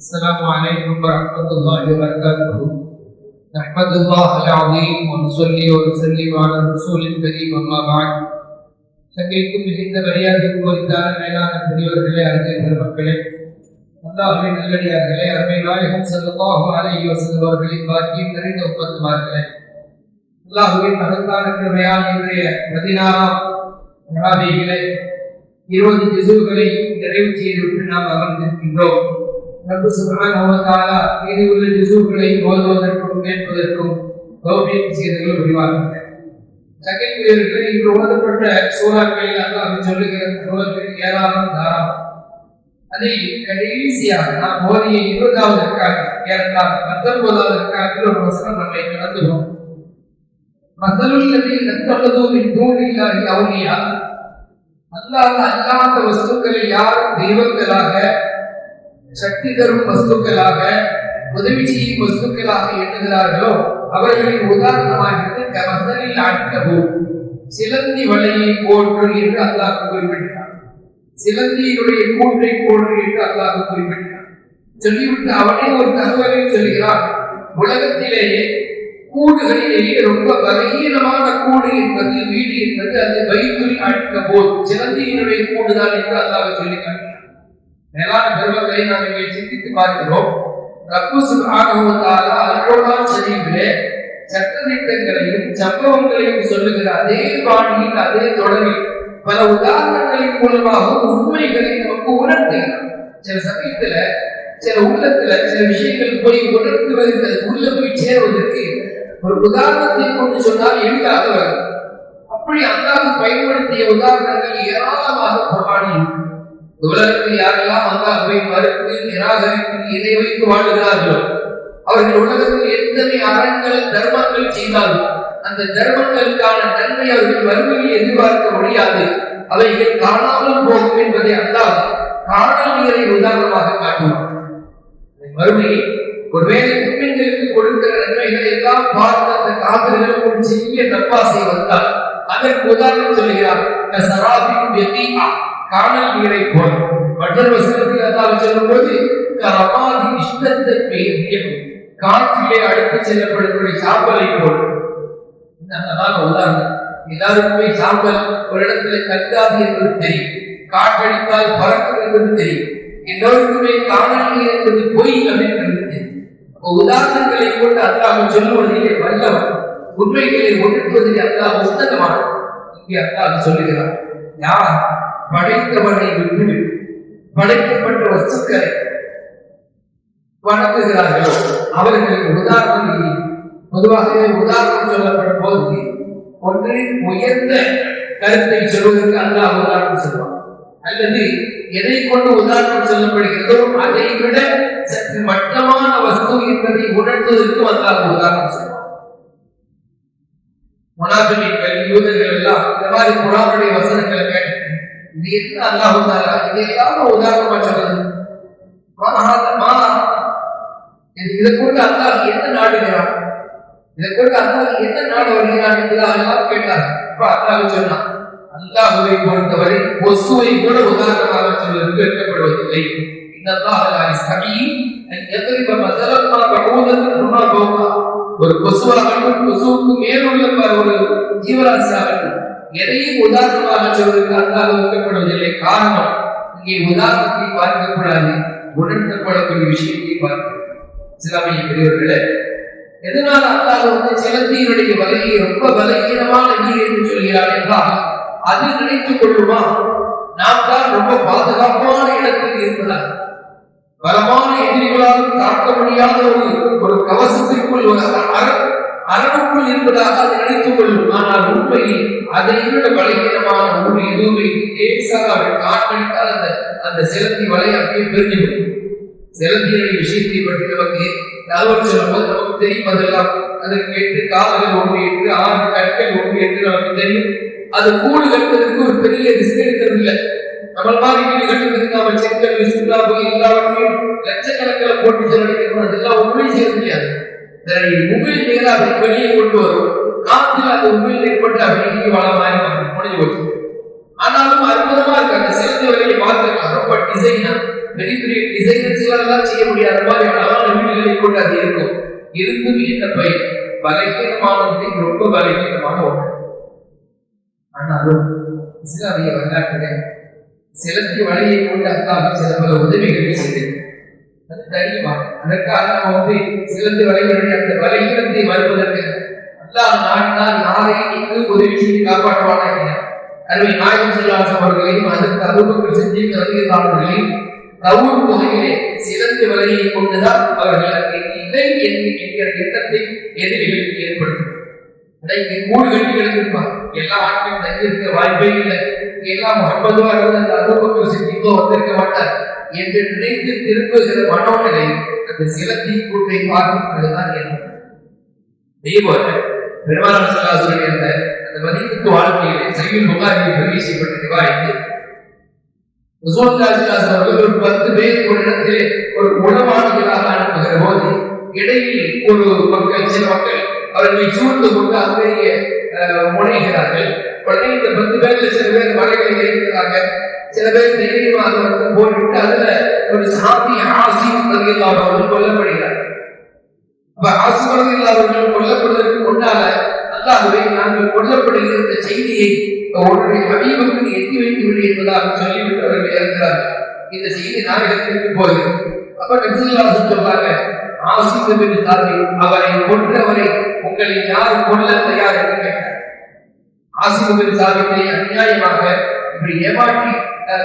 السلام عليكم ورحمة الله وبركاته نحمد الله العظيم ونصلي ونسلم على الرسول الكريم أما بعد சங்கைக்கும் மிகுந்த மரியாதைக்கு உரித்தான மேலான பெரியவர்களே அறிஞர் பெருமக்களே அல்லாஹின் நல்லடியார்களே அருமை நாயகம் செல்லமாக அலைஹி வஸல்லம் அவர்களின் பாக்கியம் நிறைந்த ஒப்பந்தமார்களே அல்லாஹுவின் மகத்தான கிருமையான இன்றைய பதினாறாம் மகாதேவிலே இருபது ஜிசுகளை நிறைவு செய்துவிட்டு நாம் அமர்ந்திருக்கின்றோம் ரப்பு சுப்ஹானஹு வ மீதி உள்ள ஜுஸுகளை ஓதுவதற்கும் கேட்பதற்கும் தௌஃபீக் செய்தர்கள் புரிவார்கள் சகைக்குரியவர்கள் இன்று ஓதப்பட்ட சூறாக்களில் அல்லாஹ் சொல்லுகிற தகவல்கள் ஏராளம் தாராளம். அதில் கடைசியாக நாம் ஓதிய இருபதாவதற்காக ஏறத்தால் பத்தொன்பதாவதற்காக ஒரு வசனம் நம்மை கடந்துகிறோம் மத்தலுள்ளதை நத்தல்லதுவின் தூணில்லாஹி அவுலியா. அல்லாஹ் அல்லாத வஸ்துக்களை யாரும் தெய்வங்களாக சக்தி தரும் வஸ்துக்களாக உதவி செய்யும் வஸ்துக்களாக எண்ணுகிறார்களோ அவர்களின் உதாரணமாக கமதலில் ஆட்டபோ சிலந்தி வலையை போன்று என்று அல்லாஹ் குறிப்பிட்டார் சிலந்தியினுடைய கூற்றை போன்று என்று அல்லாஹ் குறிப்பிட்டார் சொல்லிவிட்டு அவனே ஒரு தகவலை சொல்கிறான். உலகத்திலேயே கூடுகளிலேயே ரொம்ப பலகீனமான கூடு என்பது வீடு என்பது அது வைத்துள் அழிக்க போது சிலந்தியினுடைய கூடுதான் என்று அல்லாஹ் சொல்லி காட்டினார் மேலான பெருமக்களை நாம் இங்கே சிந்தித்து பார்க்கிறோம். ரப்பு சுப்ஹானஹு வ தஆலா சட்டதிட்டங்களையும் சம்பவங்களையும் சொல்லுகிற அதே பாணியில் அதே தொடரில் பல உதாரணங்களின் மூலமாக உண்மைகளை நமக்கு உணர்த்துகிறார் சில சமயத்துல சில உள்ளத்துல சில விஷயங்கள் போய் உணர்த்துவதற்கு அது உள்ள போய் சேருவதற்கு ஒரு உதாரணத்தை கொண்டு சொன்னால் எளிதாக வரும். அப்படி அல்லாஹ் பயன்படுத்திய உதாரணங்கள் ஏராளமாக பிரமாணி இருக்கு உலகத்தில் யாரெல்லாம் அல்லாஹ்வை மறுத்து நிராகரித்து இதை வைத்து வாழுகிறார்களோ அவர்கள் உலகத்தில் எத்தனை அறங்கள் தர்மங்கள் செய்தாலும் அந்த தர்மங்களுக்கான நன்மை அவர்கள் வறுமையை எதிர்பார்க்க முடியாது. அவைகள் காணாமல் போகும் என்பதை அல்லாஹ் காணல் நீரை உதாரணமாக காட்டுவார் மறுமையை ஒருவேளை முஸ்லிம்களுக்கு கொடுக்கிற நன்மைகளை எல்லாம் பார்த்து அந்த காதல்கள் ஒரு சிறிய தப்பாசை வந்தால் அதற்கு உதாரணம் சொல்கிறார் சராபின் காணல் நீரை போல. மற்றொரு வசனத்தில் அல்லாஹ் சொல்லும் போது கரமாதி இஷ்டத்தை பெய்தியம் காற்றிலே அடுத்து செல்லப்படக்கூடிய சாம்பலை போல். அழகான உதாரணம். எல்லாருக்குமே சாம்பல் ஒரு இடத்துல கல்லாது என்பது தெரியும். காற்றடித்தால் பறக்கும் என்பது தெரியும். எல்லோருக்குமே காணல் நீர் என்பது பொய் அப்படின்றது தெரியும். உதாரணங்களை கொண்டு அல்லாஹ் சொல்லுவதிலே வல்லவன் உண்மைகளை ஒன்றுவதில் அல்லாஹ் உன்னதமான இங்கே அல்லாஹ் சொல்லுகிறார் யார் படைத்தவனை விட்டு படைக்கப்பட்ட வஸ்துக்களை வணங்குகிறார்களோ அவர்களின் உதாரணம் பொதுவாக உதாரணம் சொல்லப்படும் போது ஒன்றின் உயர்ந்த கருத்தை சொல்வதற்கு அல்லாஹ் உதாரணம் சொல்வான். அல்லது எதை கொண்டு உதாரணம் சொல்லப்படுகிறதோ அதை விட சற்று மட்டமான வஸ்து என்பதை உணர்த்துவதற்கு அல்லாஹ் உதாரணம் சொல்வான். முனாபிகள் யூதர்கள் எல்லாம் இந்த மாதிரி குரானுடைய வசனங்களை இது என்ன அல்லாஹ் தாரா இதையெல்லாம் உதாரணமா சொல்றது இதை கொண்டு அல்லாஹ் என்ன நாடுகிறான் இதை கொண்டு அல்லாஹ் என்ன நாடு வருகிறான் என்று அல்லாஹ் கேட்டார் இப்ப அல்லாஹ் சொன்னான் அல்லாஹுவை பொறுத்தவரை கொசுவை கூட உதாரணமாக சொல்வது கேட்கப்படுவதில்லை ஒரு கொசுவாகட்டும் கொசுவுக்கு மேலுள்ள ஒரு ஜீவராசியாகட்டும் எதையும் உதாரணமாக சொல்வதற்கு அல்லாஹ் வைக்கப்படுவதில்லை காரணம் இங்கே உதாரணத்தை பார்க்கக்கூடாது. உணர்த்தப்படக்கூடிய விஷயத்தை பார்க்க இஸ்லாமிய பெரியவர்களே எதனால அல்லாஹ் வந்து சிலந்தியினுடைய வலையை ரொம்ப பலகீனமான நீர் என்று சொல்கிறார் என்றால் அது நினைத்துக் கொள்ளுமா? நாம் தான் ரொம்ப பாதுகாப்பான இடத்தில் இருப்பதாக பலமான எதிரிகளாலும் தாக்க முடியாத ஒரு ஒரு கவசத்திற்குள் ஒரு அரணுக்குள் இருப்பதாக அதை நினைத்துக் கொள்ளும் ஆனால் உண்மையில் அதை விட பலகீனமான ஒரு எதுவுமே லேசாக அவர்கள் காற்றடித்தால் அந்த அந்த சிலந்தி வலை அப்படியே பிரிஞ்சுவிடும் சிலந்தியினுடைய விஷயத்தை பற்றி நமக்கு தகவல் சொல்லும் போது நமக்கு தெரியும் அதெல்லாம் அதற்கு எட்டு கால்கள் ஒன்று எட்டு ஆறு கற்கள் ஒன்று என்று நமக்கு தெரியும். அது கூடு கட்டுவதற்கு ஒரு பெரிய ரிஸ்க் எடுக்கிறது இல்லை நம்ம மாதிரி வீடு கட்டுவதற்கு நம்ம செங்கல் போய் எல்லாவற்றையும் லட்சக்கணக்கில் போட்டு செலவழிக்கிறோம். அதெல்லாம் ஒன்றும் செய்ய முடியாது உமிழ் நீரை அப்படி வெளியே கொண்டு வரும். காற்றில் அந்த உமிழ் ஏற்பட்டு அப்படி வளமாறி முடிஞ்சு போச்சு ஆனாலும் அற்புதமா இருக்கு. அந்த சிறந்த வேலையை பார்த்துக்கலாம் ரொம்ப டிசைனா பெரிய பெரிய டிசைனர்ஸ் செய்ய முடியாத மாதிரி அழகான வீடுகளை கொண்டு அது இருக்கும். இருக்கும் இந்த பயிர் பலகீனமானதை ரொம்ப பலகீனமான ஒன்று ஆனாலும் இஸ்லாமிய வரலாற்றில சிலந்தி வலையை கொண்டு அல்லாஹ் சில பல உதவிகளை செய்தது அது தெரியுமா அதற்காக நம்ம வந்து சிறந்து வலைகளுடைய அந்த பலகீனத்தை வருவதற்கு அல்லாஹ் நாடினால் யாரையும் இங்கு உதவி செய்து காப்பாற்றுவானாக அருமை நாயகம் செல்லாசம் அவர்களையும் அதற்கு அருபக்கள் செஞ்சு கருதியதாளர்களையும் தவுள் தொகையிலே சிறந்த வலையை கொண்டுதான் அவர்கள் அங்கே இல்லை என்கிற எண்ணத்தை எதிரிகளுக்கு ஏற்படுத்தும். இன்றைக்கு மூணு வெற்றிகள் இருப்பான் எல்லா ஆட்களும் தங்கியிருக்க வாய்ப்பே இல்லை. எல்லாம் முகமதுவா இருந்த அந்த அருபக்கள் செஞ்சிக்கோ வந்திருக்க மாட்டார் என்று நினைத்து திரும்புகிற மனோநிலை அந்த சிலத்தி கூட்டை பார்க்கும்போதுதான் ஏற்படும் தெய்வம் பெருமாள் சல்லாசுடைய அந்த அந்த மதிப்பு வாழ்க்கையிலே சைவில் புகாரில் பதிவு செய்யப்பட்ட ரிவாயத்து அவர்கள் ஒரு பத்து பேர் ஒரு இடத்திலே ஒரு உணவாளிகளாக அனுப்புகிற போது இடையில் ஒரு மக்கள் சில மக்கள் அவர்களை சூழ்ந்து கொண்டு அங்கேயே முனைகிறார்கள். உடனே இந்த பத்து பேர்ல சில பேர் மலைகளை இருக்கிறாங்க. சில பேர் தைரியமாக வந்து போய்விட்டு அதுல ஒரு சாமி ஆசி அவர்கள் கொல்லப்படுகிறார். அப்ப ஆசிர்வாதம் இல்லாதவர்கள் கொல்லப்படுவதற்கு முன்னால அல்லாஹுவே நாங்கள் கொல்லப்படுகிற இந்த செய்தியை உன்னுடைய ஹபீபுக்கு எட்டி வைத்து விடு என்பதாக சொல்லிவிட்டு அவர்கள் இறந்தார்கள். இந்த செய்தி நாயகத்திற்கு போகுது அப்ப நபிசுல்லாசன் சொல்றாங்க ஆசிக்கு அவரை கொன்றவரை உங்களை யார் கொல்ல தயார் என்று கேட்டார். ஆசிக்கு சாபித்தை அநியாயமாக இப்படி ஏமாற்றி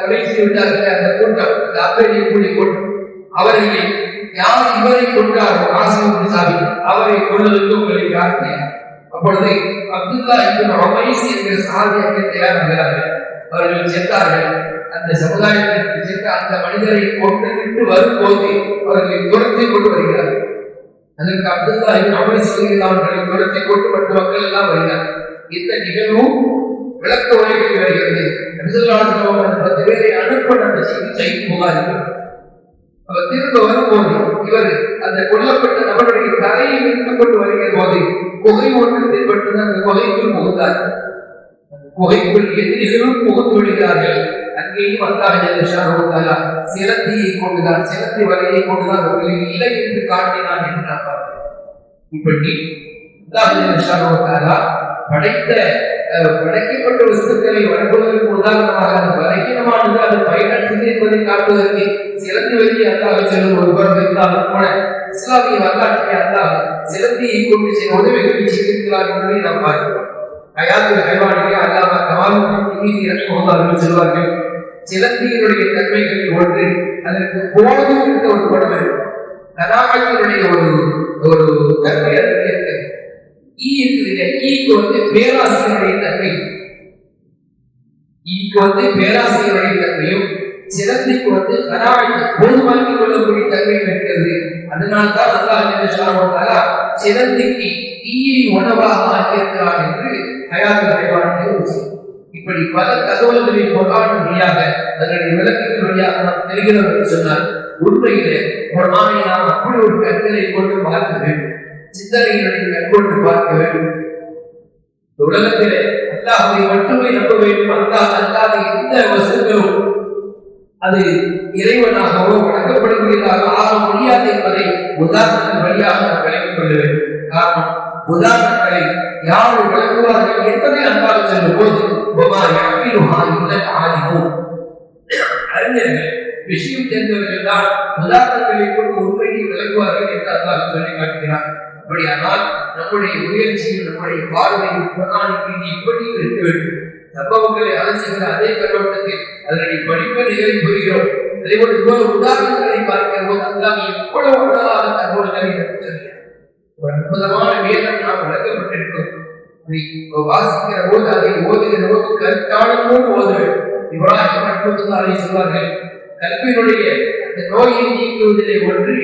கொலை செய்துவிட்டார்கள் அந்த கூட்டம் அந்த அப்பேரியை கூடி கொண்டு அவர்களை யார் இவரை கொன்றாரோ ஆசிரியர் சாபி அவரை கொள்வதற்கு உங்களை யார் அப்பொழுது அப்துல்லா இப்னு அமைசி என்கிற சாதியாக தயாராகிறார்கள் அவர்கள் சென்றார்கள். அந்த சமுதாயத்திற்கு சென்ற அந்த மனிதரை கொண்டு விட்டு வரும்போது அவர்களை துரத்தி கொண்டு வருகிறார்கள். அதற்கு அப்துல்லா இப்னு உமைஸ் அவர்களை துரத்தி கொண்டு மற்ற மக்கள் எல்லாம் வருகிறார்கள். இந்த நிகழ்வும் விளக்க உரையில் வருகிறது. நபிசுல்லாஹு பத்து பேரை அனுப்ப அந்த செய்தி செய்தி புகார்கள் அவர் திரும்ப வரும்போது இவர் அந்த கொல்லப்பட்ட நபருடைய தலையை வைத்துக் கொண்டு வருகிற போது குகை ஒன்று தென்பட்டது அந்த குகைக்குள் புகுந்தார். குகைக்குள் எதிரிகளும் புகுந்து விடுகிறார்கள். அங்கேயும் அல்லாஹ் சிலத்தியை கொண்டுதான் சிலத்தி வலையை கொண்டுதான் அவர்களில் இல்லை என்று காட்டினான் என்று நான் பார்த்தேன் இப்படி அல்லாஹ் படைத்த படைக்கப்பட்ட வஸ்துக்களை வழங்குவதற்கு உதாரணமாக அது பலகீனமானது அது பயனற்றது என்பதை காட்டுவதற்கு சிலந்தி வெளியே அல்லாஹ் செல்லும் ஒரு புறம் இருந்தாலும் கூட இஸ்லாமிய வரலாற்றை அல்லாஹ் சிலந்தியை கொண்டு செய்த உதவிகளை செய்திருக்கிறார் என்பதை நாம் பார்க்கிறோம். அயாத்தில் கைவானிலே அல்லாம கமாலும் செல்வார்கள். சிலந்தியினுடைய தன்மைகளில் ஒன்று அதற்கு போனது என்ற ஒரு படம் இருக்கும் கதாபாத்தினுடைய ஒரு ஒரு தன்மை அதற்கு இருக்கிறது ஈ இருக்குது ஈக்கு வந்து பேராசிரியருடைய தன்மை ஈக்கு வந்து பேராசிரியருடைய தன்மையும் சிறந்திக்கு வந்து கராய்க்கு போதுமாக்கிக் கொள்ளக்கூடிய தன்மை இருக்கிறது. அதனால தான் அல்லாஹ் சிறந்திக்கு ஈயை உணவாக ஆக்கியிருக்கிறார் என்று தயார் ஹைவானத்தை இப்படி பல தகவல்களின் பொருளான வழியாக அதனுடைய விளக்கத்தின் வழியாக நாம் தெரிகிறோம் என்று சொன்னால் உண்மையிலே ஒரு நாம் அப்படி ஒரு கற்களை கொண்டு பார்க்க வேண்டும். சிந்தனைகளை மேற்கொண்டு பார்க்க வேண்டும். உலகத்திலே அல்லாஹை மட்டுமே நம்ப வேண்டும். அல்லாஹ் அல்லாத எந்த வசதிகளும் அது இறைவனாகவோ வணங்கப்படுகிறதாக ஆக முடியாது என்பதை உதாரணத்தின் வழியாக நாம் விளங்கிக் கொள்ள வேண்டும். காரணம் உதாரணங்களை யார் விளங்குவார்கள்? என்பதை அன்பாக சொல்லும் போது அறிஞர்கள் விஷயம் தெரிந்தவர்கள் தான் உதாரணங்களை கொண்டு உண்மையை விளங்குவார்கள் என்று அல்லாஹ் சொல்லி காட்டுகிறார் அப்படியானால் நம்முடைய முயற்சியில் நம்முடைய பார்வையில் பிரதானி மீது இப்படி இருக்க வேண்டும். சம்பவங்களை அலசுகிற அதே கண்ணோட்டத்தில் அதனுடைய படிப்படிகளை புரிகிறோம் அதே போல இவ்வளவு உதாரணங்களை பார்க்கிற போது அல்லாஹ் எவ்வளவு அழகாக தகவல்களை ஒரு அற்புதமான வேதம் நாம் வழங்கப்பட்டிருக்கிறோம். வாசிக்கிற போது அதை ஓதுகிற போது கற்காலத்தோடு ஓத வேண்டும் இப்ராஹிம் அற்புதத்தாலே சொல்வார்கள் கல்வியினுடைய அந்த நோயை நீக்குவதிலே ஒன்று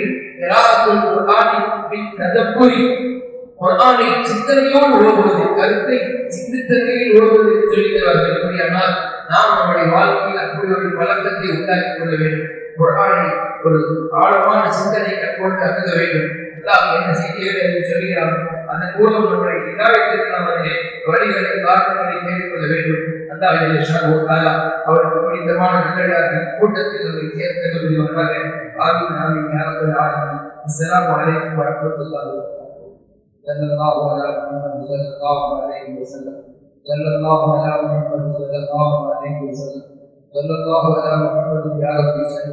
குரானை சிந்தனையோடு ஓடுவது கருத்தை சிந்தித்தனையில் ஓடுவது சொல்லித்தருவார்கள். அப்படியானால் நாம் நம்முடைய வாழ்க்கையில் அப்படி ஒரு பழக்கத்தை உண்டாக்கிக் கொள்ள வேண்டும். குரானை ஒரு ஆழமான சிந்தனை கற்கொண்டு அணுக வேண்டும் அல்லாஹ் என்ன செய்திகள் என்று சொல்கிறான் அதன் மூலம் நம்முடைய இதாயத்திற்கு நாம் அதிலே வழிகளை காரணங்களை மேற்கொள்ள வேண்டும் அல்லாஹ் ஷாஹு தாலா அவருக்கு பிடித்தமான நல்லடியார்கள் கூட்டத்தில் நம்மை சேர்க்க முடிவாக ஆமீன் ஆமீன் யா ரப்பல் ஆலமீன் அஸ்ஸலாமு அலைக்கும் வரஹ்மத்துல்லாஹி صلى الله على محمد صلى الله عليه وسلم صلى الله على محمد صلى الله عليه وسلم صلى الله على محمد يا رب صل